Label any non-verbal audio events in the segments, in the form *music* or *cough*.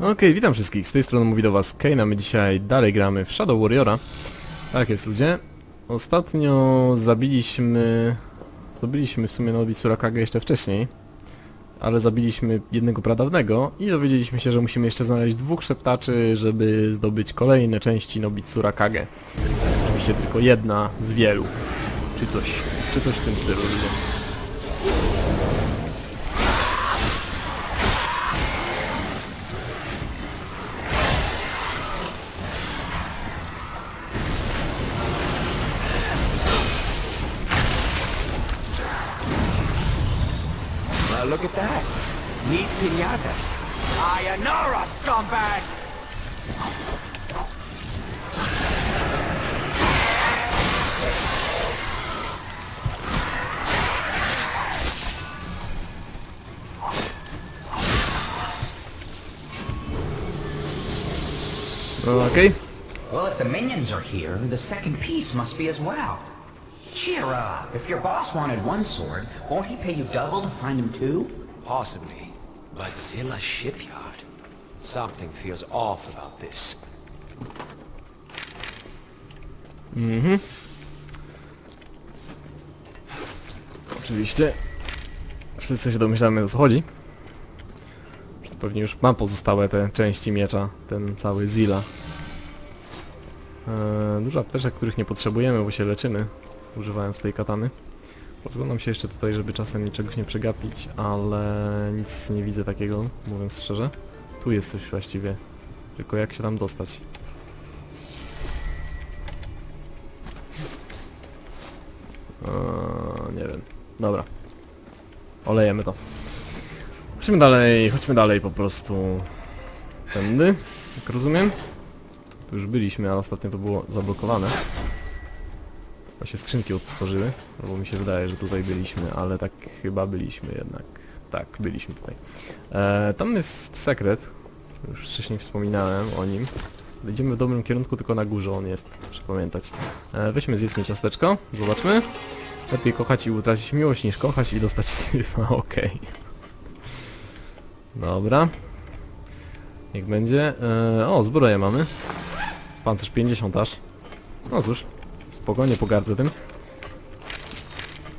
Okej, witam wszystkich, z tej strony mówi do was Kane, my dzisiaj dalej gramy w Shadow Warriora. Tak jest ludzie. Ostatnio zabiliśmy... Zdobyliśmy w sumie Nowi Tsurakage jeszcze wcześniej. Ale zabiliśmy jednego pradawnego i dowiedzieliśmy się, że musimy jeszcze znaleźć dwóch szeptaczy, żeby zdobyć kolejne części Nobitsura Kage. To jest oczywiście tylko jedna z wielu. Czy coś, czy coś w tym stylu ludzie. Pinatas. Sayonara, scumbag! Okej. Well, if the minions are here, the second piece must be as well. Cheer up. If your boss wanted one sword, won't he pay you double to find him two? Possibly. But Zilla Shipyard. Something feels off about this. Oczywiście. Wszyscy się domyślamy o co chodzi. Pewnie już mam pozostałe te części miecza, ten cały Zilla. Eee, dużo apteczek, których nie potrzebujemy, bo się leczymy, używając tej katany. Rozglądam się jeszcze tutaj, żeby czasem czegoś nie przegapić, ale nic nie widzę takiego, mówiąc szczerze. Tu jest coś właściwie, tylko jak się tam dostać? Eee, nie wiem. Dobra. Olejemy to. Chodźmy dalej, chodźmy dalej po prostu. Tędy, jak rozumiem. Tu już byliśmy, ale ostatnio to było zablokowane. Się skrzynki otworzyły, bo mi się wydaje, że tutaj byliśmy, ale tak chyba byliśmy jednak. Tak, byliśmy tutaj. E, tam jest sekret. Już wcześniej wspominałem o nim. Idziemy w dobrym kierunku, tylko na górze on jest, muszę pamiętać. E, weźmy zjedzmy ciasteczko, zobaczmy. Lepiej kochać i utracić miłość niż kochać i dostać syfa, *laughs* okej. Dobra. Niech będzie. E, o, zbroję mamy. Pancerz 50 aż. No cóż, spokojnie pogardzę tym.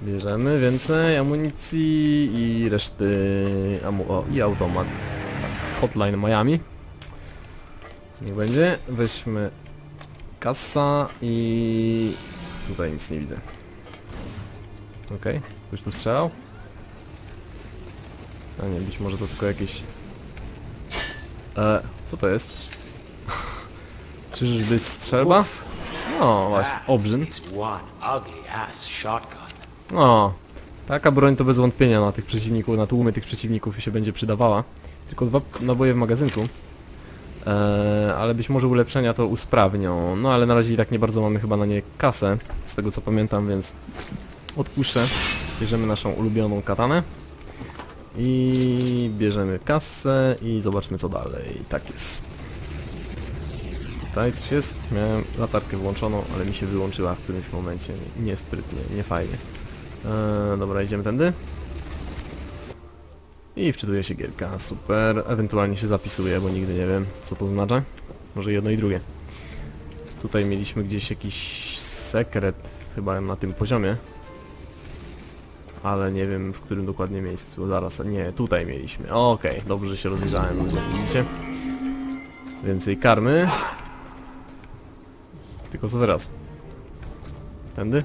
Bierzemy więcej amunicji i reszty... Amu o, i automat. Tak, hotline Miami. Niech będzie. Weźmy kasa i... Tutaj nic nie widzę. Okej, ktoś tu strzelał? A nie, być może to tylko jakieś... E, co to jest? *laughs* Czyżby strzelba? No właśnie, obrzyn. O, taka broń to bez wątpienia na tych przeciwników, na tłumy tych przeciwników się będzie przydawała. Tylko dwa naboje w magazynku. Eee, ale być może ulepszenia to usprawnią. No ale na razie i tak nie bardzo mamy chyba na nie kasę, z tego co pamiętam, więc odpuszczę. Bierzemy naszą ulubioną katanę. I bierzemy kasę i zobaczmy co dalej. Tak jest. Tutaj coś jest. Miałem latarkę włączoną, ale mi się wyłączyła w którymś momencie. Niesprytnie, nie fajnie. Eee, dobra, idziemy tędy. I wczytuje się gierka, super. Ewentualnie się zapisuje, bo nigdy nie wiem, co to oznacza. Może jedno i drugie. Tutaj mieliśmy gdzieś jakiś sekret, chyba na tym poziomie. Ale nie wiem, w którym dokładnie miejscu. Zaraz, nie, tutaj mieliśmy. Okej, dobrze, że się rozejrzałem, ludzie, widzicie? Więcej karmy. Tylko co teraz? Tędy?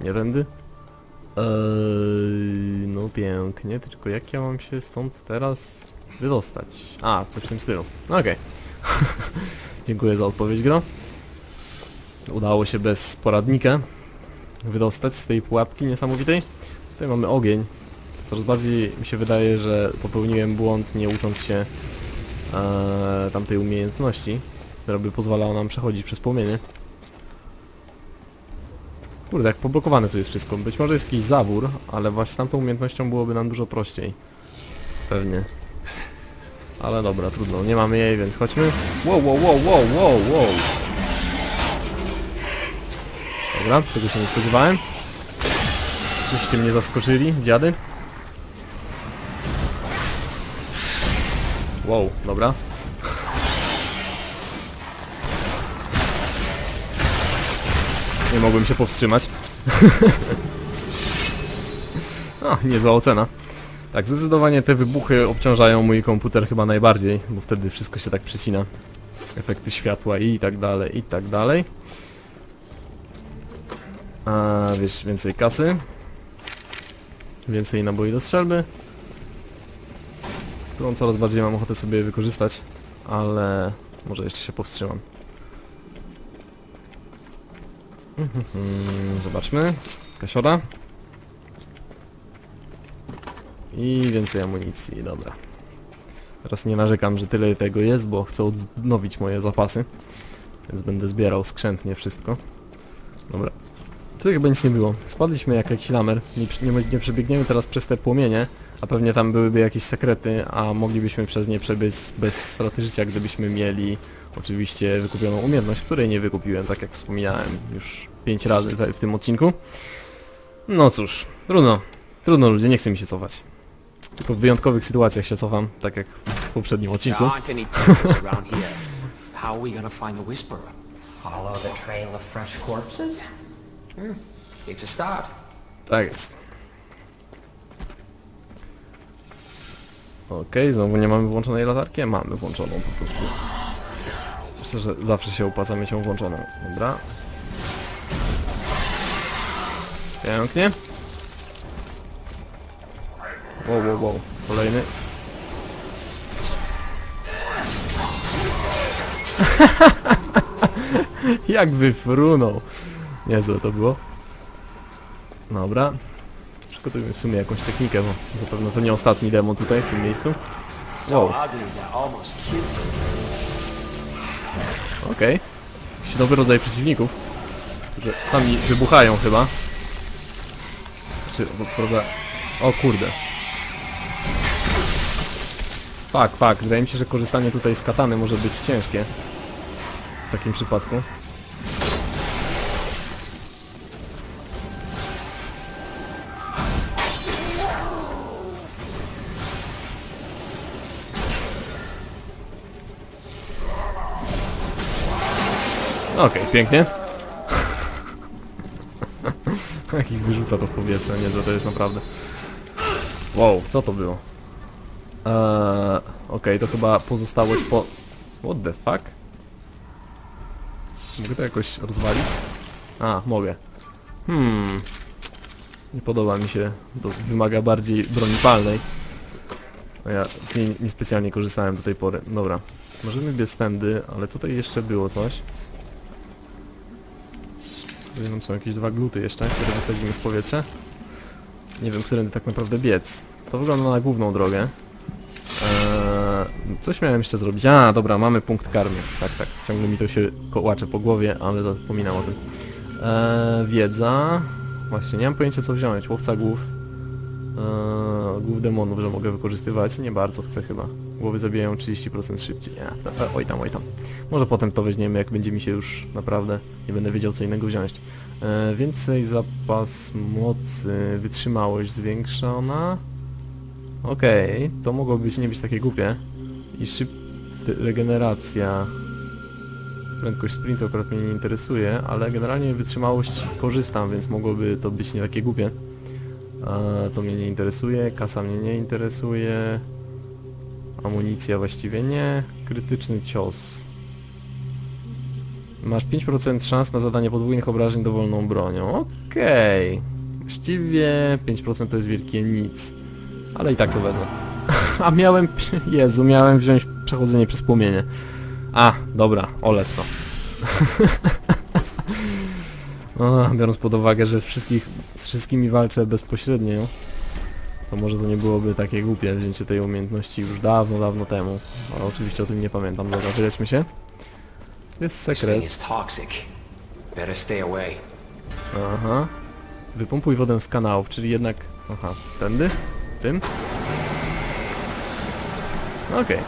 Nie tędy? Eee, no pięknie, tylko jak ja mam się stąd teraz wydostać? A, coś w tym stylu. Okej. *laughs* Dziękuję za odpowiedź, gro. Udało się bez poradnika wydostać z tej pułapki niesamowitej. Tutaj mamy ogień. Coraz bardziej mi się wydaje, że popełniłem błąd nie ucząc się e, tamtej umiejętności, która by pozwalała nam przechodzić przez płomienie. Kurde, jak poblokowane tu jest wszystko. Być może jest jakiś zawór, ale właśnie z tamtą umiejętnością byłoby nam dużo prościej. Pewnie. Ale dobra, trudno. Nie mamy jej, więc chodźmy. Wow, wow, wow, wow, wow, wow. Dobra, tego się nie spodziewałem. Żeście mnie zaskoczyli, dziady. Wow, dobra. Nie mogłem się powstrzymać. *laughs* O, niezła ocena. Tak, zdecydowanie te wybuchy obciążają mój komputer chyba najbardziej, bo wtedy wszystko się tak przycina. Efekty światła i tak dalej, i tak dalej. A wiesz, więcej kasy. Więcej naboi do strzelby. Którą coraz bardziej mam ochotę sobie wykorzystać, ale może jeszcze się powstrzymam. Mhm, Zobaczmy. Kasiora. I więcej amunicji, dobra. Teraz nie narzekam, że tyle tego jest, bo chcę odnowić moje zapasy. Więc będę zbierał skrzętnie wszystko. Dobra. Tu chyba nic nie było. Spadliśmy jak jakiś lamer. Nie, nie, nie przebiegniemy teraz przez te płomienie, a pewnie tam byłyby jakieś sekrety, a moglibyśmy przez nie przebyć bez straty życia, gdybyśmy mieli oczywiście wykupioną umiejętność, której nie wykupiłem, tak jak wspomniałem już 5 razy tutaj w tym odcinku. No cóż, trudno. Trudno ludzie, nie chce mi się cofać. Tylko w wyjątkowych sytuacjach się cofam, tak jak w poprzednim odcinku. start. Tak jest. Okej, znowu nie mamy włączonej latarki? a Mamy włączoną po prostu. Myślę, że zawsze się opłaca mieć ją włączoną. Dobra. Pięknie. Wow, wow, wow. Kolejny. *laughs* Jak wyfrunął. Niezłe to było. Dobra. Przygotujmy w sumie jakąś technikę, bo zapewne to nie ostatni demo tutaj, w tym miejscu. Wow. Okej. Jakiś nowy rodzaj przeciwników, którzy sami wybuchają chyba. Czy, bo co prawda... O kurde. Fak, fak. Wydaje mi się, że korzystanie tutaj z katany może być ciężkie. W takim przypadku. Okej, pięknie. *laughs* Jak ich wyrzuca to w powietrze, niezłe to jest naprawdę. Wow, co to było? Eee, Okej, to chyba pozostałość po... What the fuck? Mogę to jakoś rozwalić? A, mogę. Hmm... Nie podoba mi się, to wymaga bardziej broni palnej. A ja z niej niespecjalnie korzystałem do tej pory. Dobra, możemy biec tędy, ale tutaj jeszcze było coś. Nam są jakieś dwa gluty jeszcze, które wysadzimy w powietrze. Nie wiem, którędy tak naprawdę biec. To wygląda na główną drogę. Eee, coś miałem jeszcze zrobić. A, dobra, mamy punkt karmy. Tak, tak. Ciągle mi to się kołacze po głowie, ale zapominam o tym. Eee, wiedza. Właśnie, nie mam pojęcia co wziąć. Łowca głów. Eee, głów demonów, że mogę wykorzystywać. Nie bardzo chcę chyba. Głowy zabijają 30% szybciej. Ja, to, e, oj tam, oj tam. Może potem to weźmiemy, jak będzie mi się już naprawdę nie będę wiedział co innego wziąć. E, więcej zapas mocy, wytrzymałość zwiększona. Okej, to mogło być nie być takie głupie. I szyb... regeneracja. Prędkość sprintu akurat mnie nie interesuje, ale generalnie wytrzymałość korzystam, więc mogłoby to być nie takie głupie. E, to mnie nie interesuje, kasa mnie nie interesuje. Amunicja właściwie nie. Krytyczny cios. Masz 5% szans na zadanie podwójnych obrażeń dowolną bronią. Okej. Właściwie 5% to jest wielkie nic. Ale i tak to wezmę. *laughs* A miałem... Jezu, miałem wziąć przechodzenie przez płomienie. A, dobra, olec to. *laughs* O, biorąc pod uwagę, że wszystkich, z wszystkimi walczę bezpośrednio, to może to nie byłoby takie głupie wzięcie tej umiejętności już dawno, dawno temu. Ale oczywiście o tym nie pamiętam. Dobra, wyleczmy się. Jest sekret. Aha. Wypompuj wodę z kanałów, czyli jednak... Aha, tędy? Tym? Okej.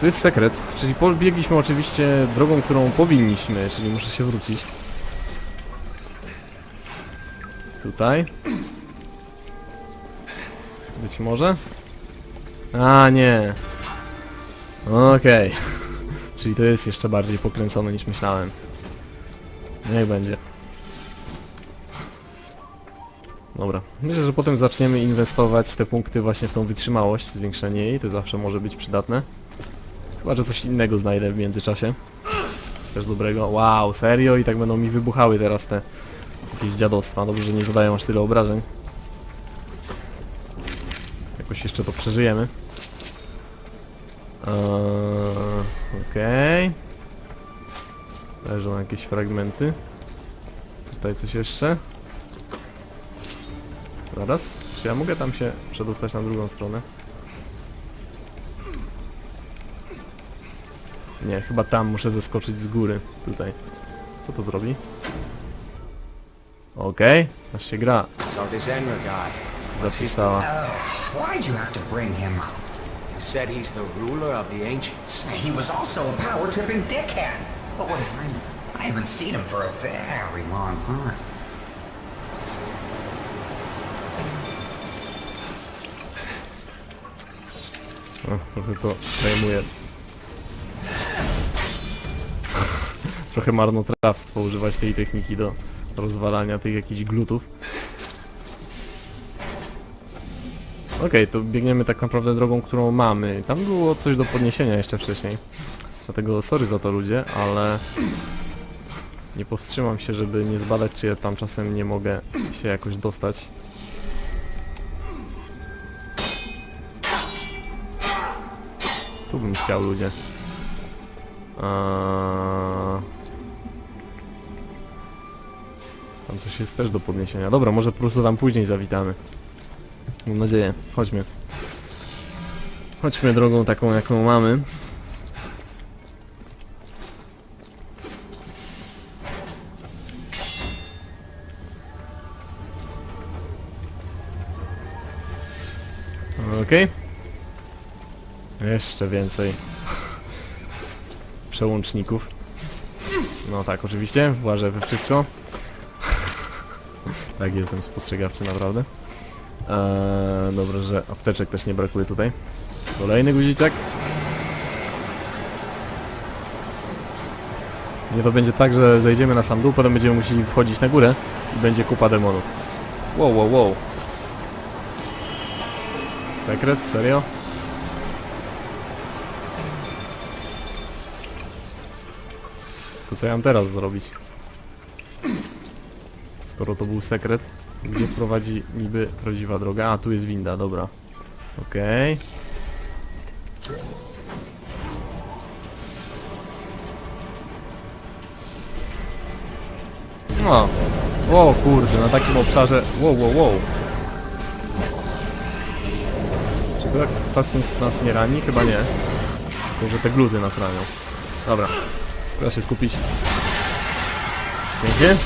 Tu jest sekret, czyli pobiegliśmy oczywiście drogą, którą powinniśmy, czyli muszę się wrócić. Tutaj. Być może. A, nie. Okej. *laughs* Czyli to jest jeszcze bardziej pokręcone niż myślałem. Niech będzie. Dobra. Myślę, że potem zaczniemy inwestować te punkty właśnie w tą wytrzymałość, zwiększenie jej, to zawsze może być przydatne. Chyba, że coś innego znajdę w międzyczasie. Też dobrego. Wow, serio? I tak będą mi wybuchały teraz te jakieś dziadostwa. Dobrze, że nie zadają aż tyle obrażeń. Jakoś jeszcze to przeżyjemy. Eee, Okej. Leżą jakieś fragmenty. Tutaj coś jeszcze. Zaraz. Czy ja mogę tam się przedostać na drugą stronę? Nie, chyba tam muszę zeskoczyć z góry. Tutaj. Co to zrobi? Okej, aż się gra zapisała. Oh, why'd you have to bring him up? you said he's the ruler of the ancients. He was also a power-tripping dickhead. But what I, I haven't seen him for a very long time. O, trochę to zajmuje. trochę marnotrawstwo używać tej techniki do rozwalania tych jakichś glutów. Okej, to biegniemy tak naprawdę drogą, którą mamy. Tam było coś do podniesienia jeszcze wcześniej. Dlatego sorry za to ludzie, ale nie powstrzymam się, żeby nie zbadać, czy ja tam czasem nie mogę się jakoś dostać. Tu bym chciał ludzie. Eee... Tam coś jest też do podniesienia. Dobra, może po prostu tam później zawitamy. Mam nadzieję. Chodźmy. Chodźmy drogą taką, jaką mamy. Okej. Jeszcze więcej przełączników. No tak, oczywiście, włażę we wszystko. *laughs* tak, jestem spostrzegawczy naprawdę. Eee, dobrze, że apteczek też nie brakuje tutaj. Kolejny guziczek. Nie to będzie tak, że zejdziemy na sam dół, potem będziemy musieli wchodzić na górę i będzie kupa demonów. Wow, wow, wow. Sekret? Serio? To co ja mam teraz zrobić? Skoro to był sekret, gdzie prowadzi niby prawdziwa droga? A, tu jest winda, dobra. Okej. O! O kurde, na takim obszarze... Wow, wow, wow. Czy to kwasnic nas nie rani? Chyba nie. Tylko, że te gluty nas ranią. Dobra. Spróbuję się skupić. Pięknie.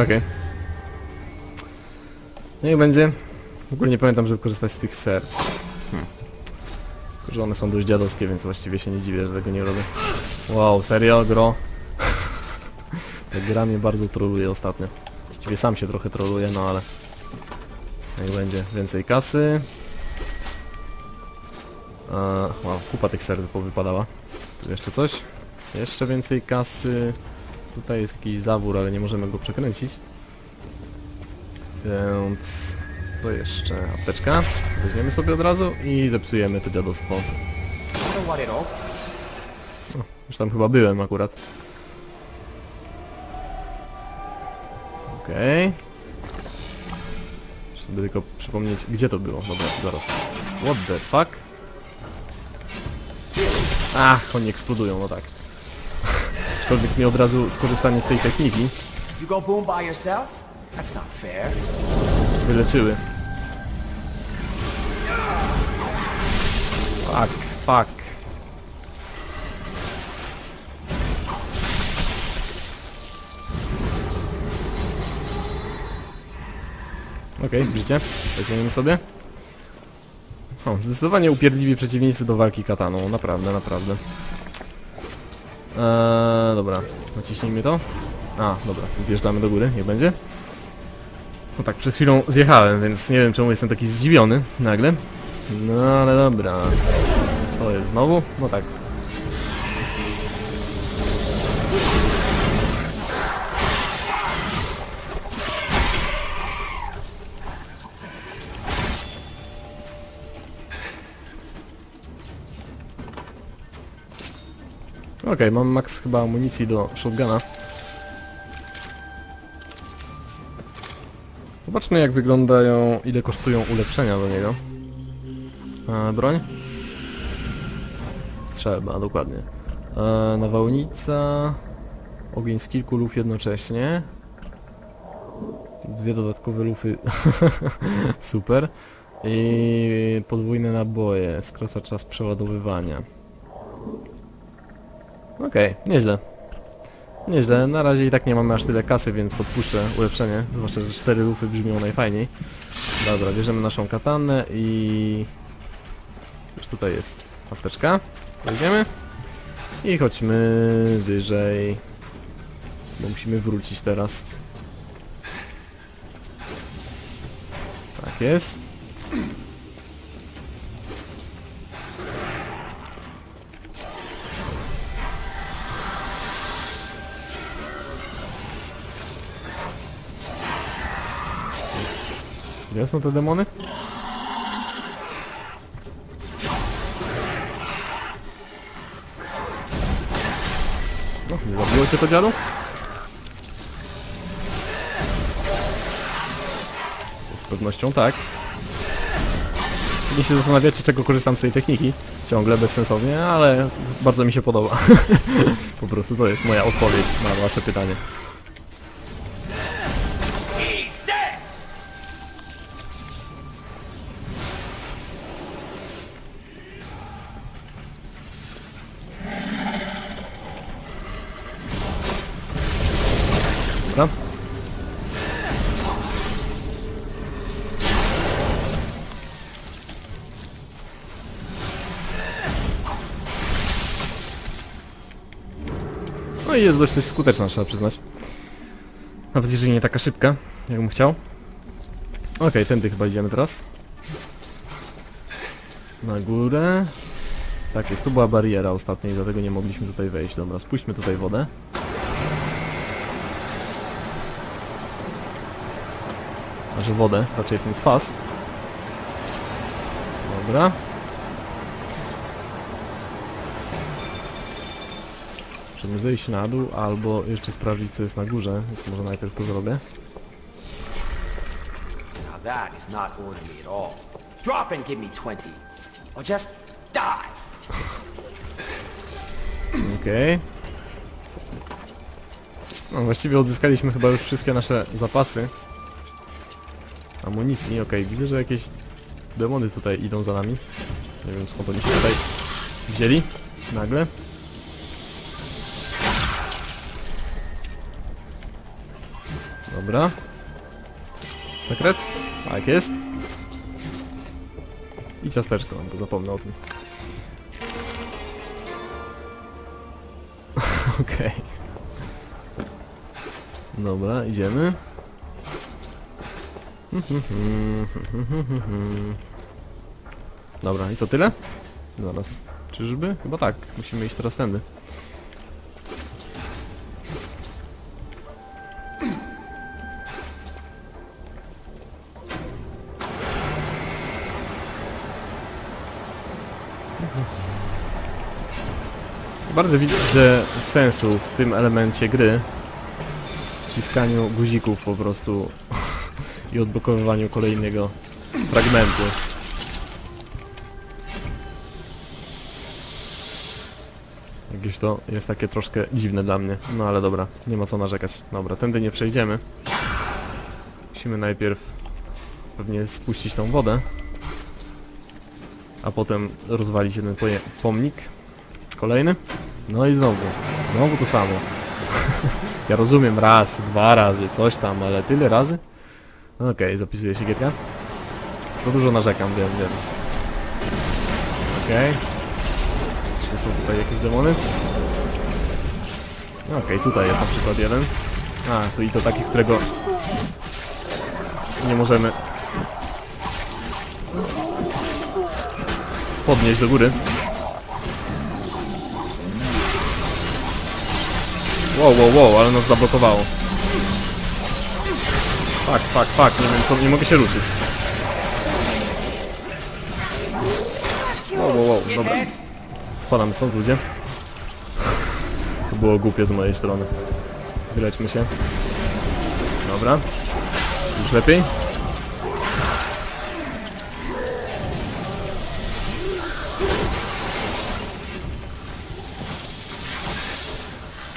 No, Okej. Niech będzie. W ogóle nie pamiętam, żeby korzystać z tych serc. Hmm. Tylko, że one są dość dziadowskie, więc właściwie się nie dziwię, że tego nie robię. Wow, serio, gro? *laughs* Ta gra mnie bardzo troluje ostatnio. Właściwie sam się trochę troluje, no ale... Niech będzie więcej kasy. Eee, wow, kupa tych serc powypadała. Tu jeszcze coś? Jeszcze więcej kasy. Tutaj jest jakiś zawór, ale nie możemy go przekręcić. Więc... Co jeszcze? Apteczka. Weźmiemy sobie od razu i zepsujemy to dziadostwo. Opens. Już tam chyba byłem akurat. Okej. Muszę sobie tylko przypomnieć, gdzie to było. Dobra, zaraz. What the fuck? Ach, oni eksplodują, no tak aczkolwiek nie od razu skorzystanie z tej techniki. Wyleczyły. Fuck, fuck. Okej, okay, życie. Weźmiemy sobie. O, zdecydowanie upierdliwi przeciwnicy do walki kataną. Naprawdę, naprawdę. Eee, dobra, naciśnijmy to. A, dobra, wjeżdżamy do góry, nie będzie. No tak, przed chwilą zjechałem, więc nie wiem czemu jestem taki zdziwiony nagle. No ale dobra. Co jest znowu? No tak. Okej, mam max chyba amunicji do shotguna. Zobaczmy jak wyglądają, ile kosztują ulepszenia do niego. E, broń? Strzelba, dokładnie. E, nawałnica... Ogień z kilku luf jednocześnie. Dwie dodatkowe lufy. *laughs* Super. I podwójne naboje. Skraca czas przeładowywania. Okej, nieźle. Nieźle, na razie i tak nie mamy aż tyle kasy, więc odpuszczę ulepszenie. Zwłaszcza, że 4 lufy brzmią najfajniej. Dobra, bierzemy naszą katanę i... Już tutaj jest apteczka. Weźmiemy. I chodźmy wyżej. Bo musimy wrócić teraz. Tak jest. Gdzie są te demony? No, nie zabiło cię to dziadu? Z pewnością tak. Nie się zastanawiacie, czego korzystam z tej techniki. Ciągle bezsensownie, ale bardzo mi się podoba. *laughs* po prostu to jest moja odpowiedź na wasze pytanie. No i jest dość, dość skuteczna, trzeba przyznać. Nawet jeżeli nie taka szybka, jakbym chciał. Okej, tędy chyba idziemy teraz. Na górę. Tak jest, tu była bariera ostatnio i dlatego nie mogliśmy tutaj wejść. Dobra, spuśćmy tutaj wodę. Znaczy wodę, raczej ten kwas. Dobra. Zejść na dół, albo jeszcze sprawdzić co jest na górze, więc może najpierw to zrobię. Now that is not orderly at all. Drop and give me 20. Or just die. Okej. No właściwie odzyskaliśmy chyba już wszystkie nasze zapasy. Amunicji, okej, widzę, że jakieś demony tutaj idą za nami. Nie wiem skąd oni się tutaj wzięli nagle. Dobra. Sekret? Tak jest. I ciasteczko, bo zapomnę o tym. *laughs* Okej. Dobra, idziemy. Dobra, i co tyle? Zaraz. Czyżby? Chyba tak. Musimy iść teraz tędy. Bardzo widzę sensu w tym elemencie gry. Wciskaniu guzików po prostu *laughs* i odblokowywaniu kolejnego fragmentu. Jakieś to jest takie troszkę dziwne dla mnie. No ale dobra, nie ma co narzekać. Dobra, tędy nie przejdziemy. Musimy najpierw pewnie spuścić tą wodę. A potem rozwalić jeden pomnik. Kolejny. No i znowu. Znowu to samo. *laughs* ja rozumiem raz, dwa razy, coś tam, ale tyle razy? Okej, zapisuje się gierka. Za dużo narzekam, wiem, wiem. Okej. Czy są tutaj jakieś demony? Okej, tutaj jest na przykład jeden. A, to i to taki, którego nie możemy podnieść do góry. Wow, wow, wow, ale nas zablokowało. Fuck, fuck, fuck, nie wiem co, nie mogę się ruszyć. Wow, wow, wow, dobra. Spadamy stąd, ludzie. *laughs* To było głupie z mojej strony. Wyleczmy się. Dobra. Już lepiej?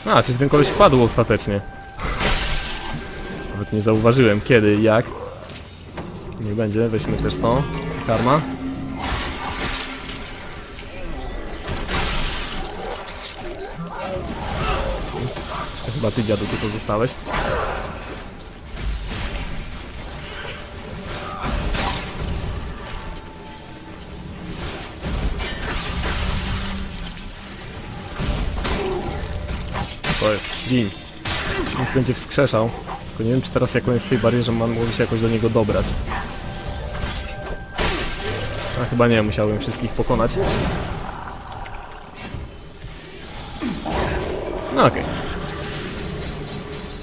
A, czy ten koleś wpadł ostatecznie? Nawet nie zauważyłem kiedy i jak. Niech będzie, weźmy też to. Karma. Jeszcze chyba ty dziadu tylko zostałeś. Gin. Będzie wskrzeszał. Tylko nie wiem, czy teraz jak on jest w tej barierze, man mógł się jakoś do niego dobrać. A chyba nie, musiałbym wszystkich pokonać. No okej.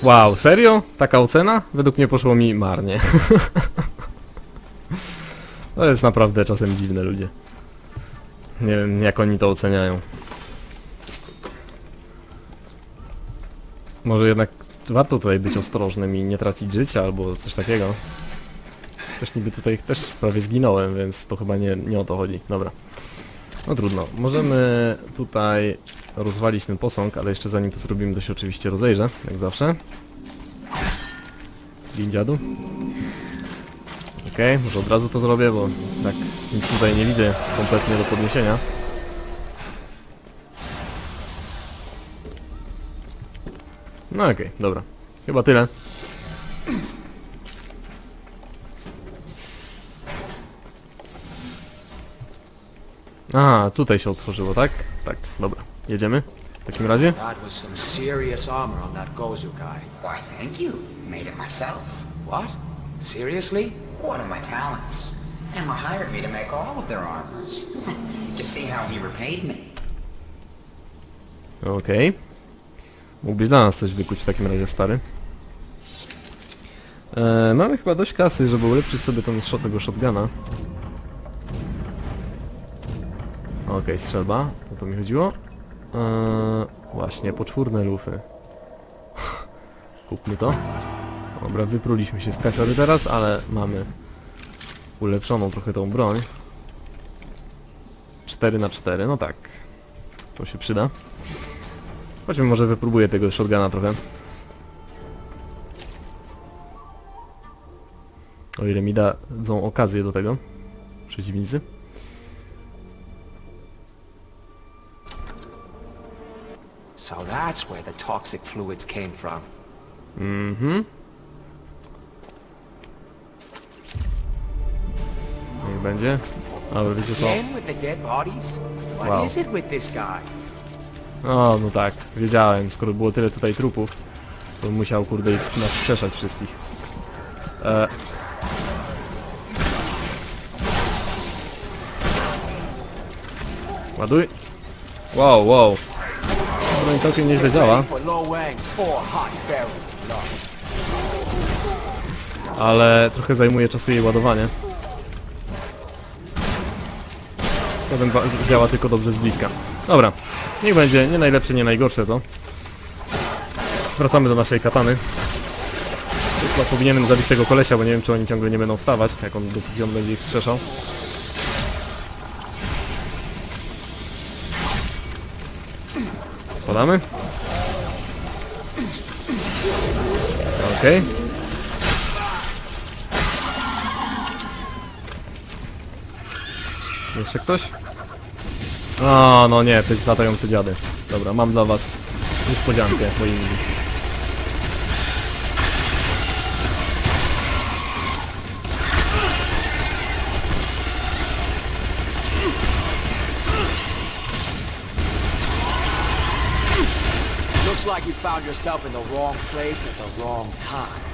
Wow, serio? Taka ocena? Według mnie poszło mi marnie. *laughs* to jest naprawdę czasem dziwne, ludzie. Nie wiem, jak oni to oceniają. Może jednak warto tutaj być ostrożnym i nie tracić życia albo coś takiego. Też niby tutaj też prawie zginąłem, więc to chyba nie, nie o to chodzi. Dobra. No trudno. Możemy tutaj rozwalić ten posąg, ale jeszcze zanim to zrobimy, to się oczywiście rozejrzę, jak zawsze. Gin dziadu. Okej, może od razu to zrobię, bo tak nic tutaj nie widzę kompletnie do podniesienia. No okej, dobra. Chyba tyle. Aha, tutaj się otworzyło, tak? Tak, dobra. Jedziemy? W takim razie? That was some serious armor on that Gozu guy. Why, thank you. Made it myself. What? Seriously? One of my talents. Emma hired me to make all of their armors. *laughs* you see how he repaid me? Okej. Mógłbyś dla nas coś wykuć w takim razie, stary. E, mamy chyba dość kasy, żeby ulepszyć sobie ten shot, tego shotguna. Okej, strzelba. O to mi chodziło. E, właśnie, poczwórne lufy. *laughs* Kupmy to. Dobra, wypruliśmy się z kafiory teraz, ale mamy ulepszoną trochę tą broń. 4 na 4 no tak. To się przyda. Chodźmy, może wypróbuję tego shotguna trochę. O ile mi dadzą okazję do tego. Przeciwnicy. So that's where the toxic fluids came from. Mhm. Niech będzie. Ale wiecie co? Wow. O, no tak, wiedziałem, skoro było tyle tutaj trupów, to musiał, kurde, ich naskrzeszać wszystkich. E... Ładuj. Wow, wow. No i całkiem nieźle działa, ale trochę zajmuje czasu jej ładowanie. Potem działa tylko dobrze z bliska. Dobra, niech będzie, nie najlepsze, nie najgorsze to. Wracamy do naszej katany. Chyba powinienem zabić tego kolesia, bo nie wiem czy oni ciągle nie będą wstawać, jak on, dopóki on będzie ich wstrzeszał. Spadamy. Okej. Jeszcze ktoś? O, no nie, to jest latające dziady. Dobra, mam dla was niespodziankę po imieniu. Looks like you found yourself in the wrong place at the wrong time.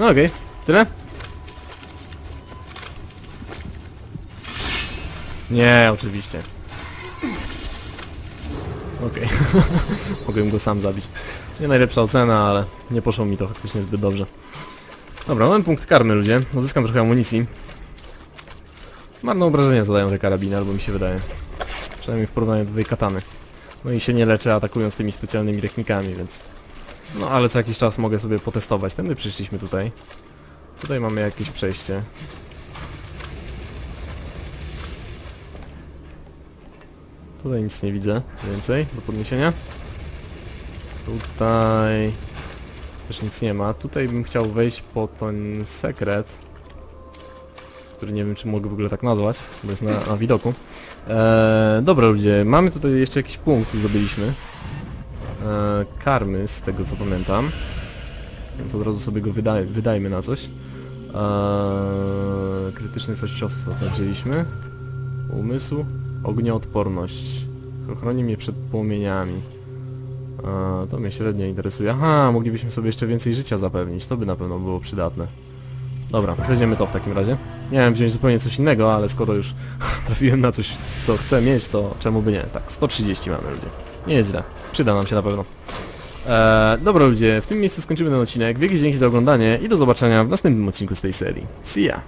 No okej, tyle? Nie, oczywiście. Okej. *laughs* Mogłem go sam zabić. Nie najlepsza ocena, ale nie poszło mi to faktycznie zbyt dobrze. Dobra, mamy punkt karmy, ludzie. Uzyskam trochę amunicji. Marne obrażenia zadają te karabiny, albo mi się wydaje. Przynajmniej w porównaniu do tej katany. No i się nie leczę atakując tymi specjalnymi technikami, więc... No ale co jakiś czas mogę sobie potestować. Tędy przyszliśmy tutaj. Tutaj mamy jakieś przejście. Tutaj nic nie widzę więcej do podniesienia. Tutaj też nic nie ma. Tutaj bym chciał wejść po ten sekret, który nie wiem czy mogę w ogóle tak nazwać, bo jest na, na widoku. Eee, dobra ludzie, mamy tutaj jeszcze jakiś punkt, zdobyliśmy. Eee, karmy, z tego co pamiętam. Więc od razu sobie go wydaj, wydajmy na coś. Eee, krytyczny coś cios wzięliśmy. Umysł. Ognioodporność. Ochroni mnie przed płomieniami. Eee, to mnie średnio interesuje. Aha, moglibyśmy sobie jeszcze więcej życia zapewnić. To by na pewno było przydatne. Dobra, weźmiemy to w takim razie. Miałem wziąć zupełnie coś innego, ale skoro już *laughs* trafiłem na coś, co chcę mieć, to czemu by nie? Tak, 130 mamy ludzie. Nie jest źle. Przyda nam się na pewno. Eee, dobra ludzie, w tym miejscu skończymy ten odcinek. Wielkie dzięki za oglądanie i do zobaczenia w następnym odcinku z tej serii. See ya!